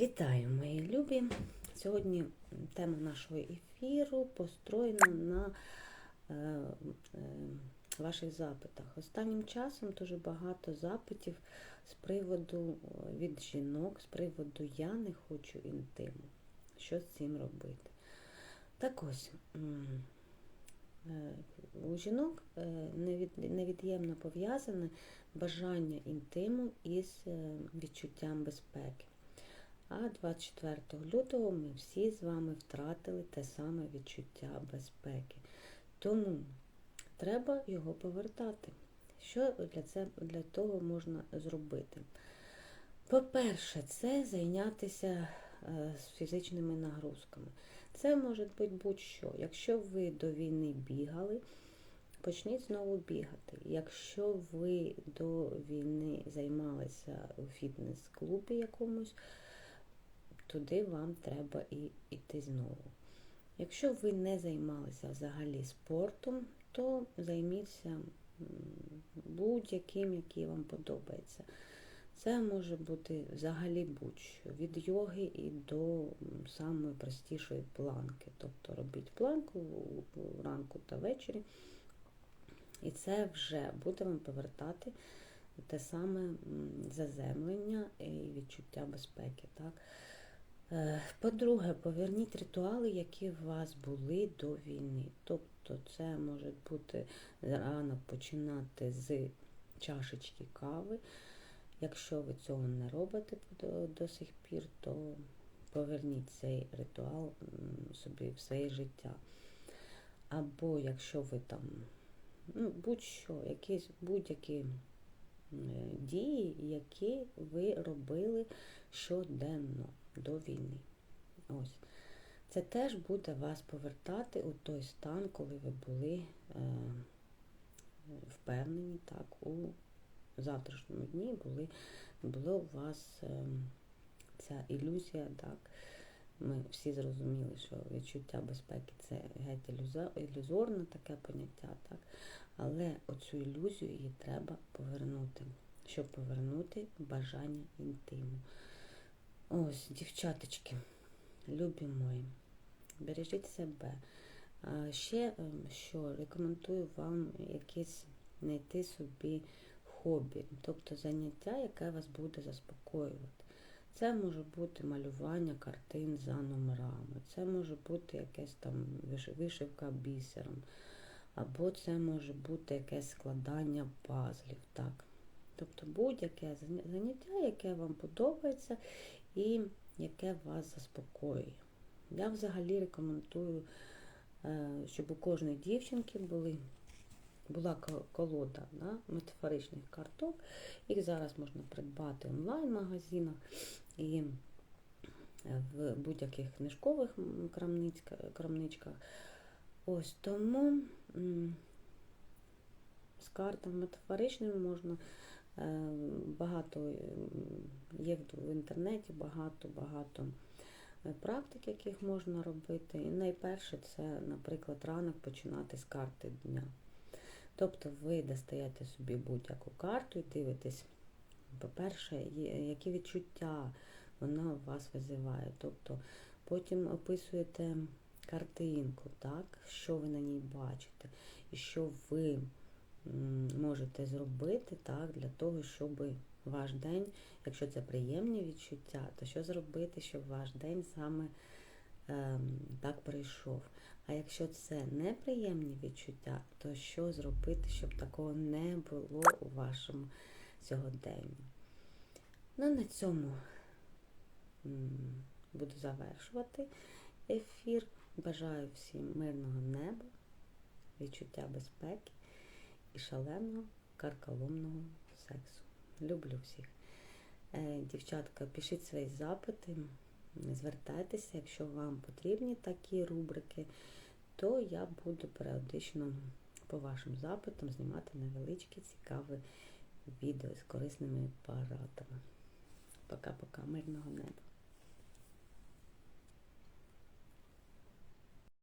Вітаю, мої любі! Сьогодні тема нашого ефіру построєна на е, е, ваших запитах. Останнім часом дуже багато запитів з приводу е, від жінок, з приводу я не хочу інтиму. Що з цим робити? Так ось. е, У жінок е, невід'ємно пов'язане бажання інтиму із е, відчуттям безпеки. А 24 лютого ми всі з вами втратили те саме відчуття безпеки. Тому треба його повертати. Що для, це, для того можна зробити? По-перше, це зайнятися е, з фізичними нагрузками. Це може бути будь-що. Якщо ви до війни бігали, почніть знову бігати. Якщо ви до війни займалися у фітнес-клубі якомусь, туди вам треба і йти знову. Якщо ви не займалися взагалі спортом, то займіться будь-яким, який вам подобається. Це може бути взагалі будь-що, від йоги і до самої простішої планки. Тобто робіть планку вранку та ввечері, і це вже буде вам повертати те саме заземлення і відчуття безпеки. Так? Е, По-друге, поверніть ритуали, які у вас були до війни. Тобто це може бути ранок починати з чашечки кави. Якщо ви цього не робите до, до сих пір, то поверніть цей ритуал собі в своє життя. Або якщо ви там, ну, будь-що, якісь будь-які дії, які ви робили щоденно до війни. Ось. Це теж буде вас повертати у той стан, коли ви були е, впевнені так, у завтрашньому дні були, було у вас е, ця ілюзія. так. Ми всі зрозуміли, що відчуття безпеки це геть ілюзорне таке поняття, так? але оцю ілюзію її треба повернути, щоб повернути бажання інтиму. Ось, дівчаточки, любі мої, бережіть себе. А ще ем, що рекомендую вам якесь знайти собі хобі, тобто заняття, яке вас буде заспокоювати. Це може бути малювання картин за номерами, це може бути якась там вишивка бісером, або це може бути якесь складання пазлів. так. Тобто будь-яке заняття, яке вам подобається і яке вас заспокоює. Я взагалі рекомендую, е, щоб у кожної дівчинки були, була колода да, метафоричних карток. Їх зараз можна придбати онлайн-магазинах і е, в будь-яких книжкових крамничках. Ось тому з картами метафоричними можна багато є в інтернеті багато-багато е, практик, яких можна робити. І найперше це, наприклад, ранок починати з карти дня. Тобто ви достаєте собі будь-яку карту і дивитесь, по-перше, які відчуття вона у вас визиває. Тобто потім описуєте картинку, так, що ви на ній бачите, і що ви можете зробити так, для того, щоб ваш день, якщо це приємні відчуття, то що зробити, щоб ваш день саме ем, так пройшов. А якщо це неприємні відчуття, то що зробити, щоб такого не було у вашому сьогоденні? Ну, на цьому буду завершувати ефір. Бажаю всім мирного неба, відчуття безпеки і шаленого карколомного сексу. Люблю всіх. Е, Дівчатка, пишіть свої запити, звертайтеся, якщо вам потрібні такі рубрики, то я буду періодично по вашим запитам знімати невеличкі цікаві відео з корисними парадами. Пока-пока, мирного неба.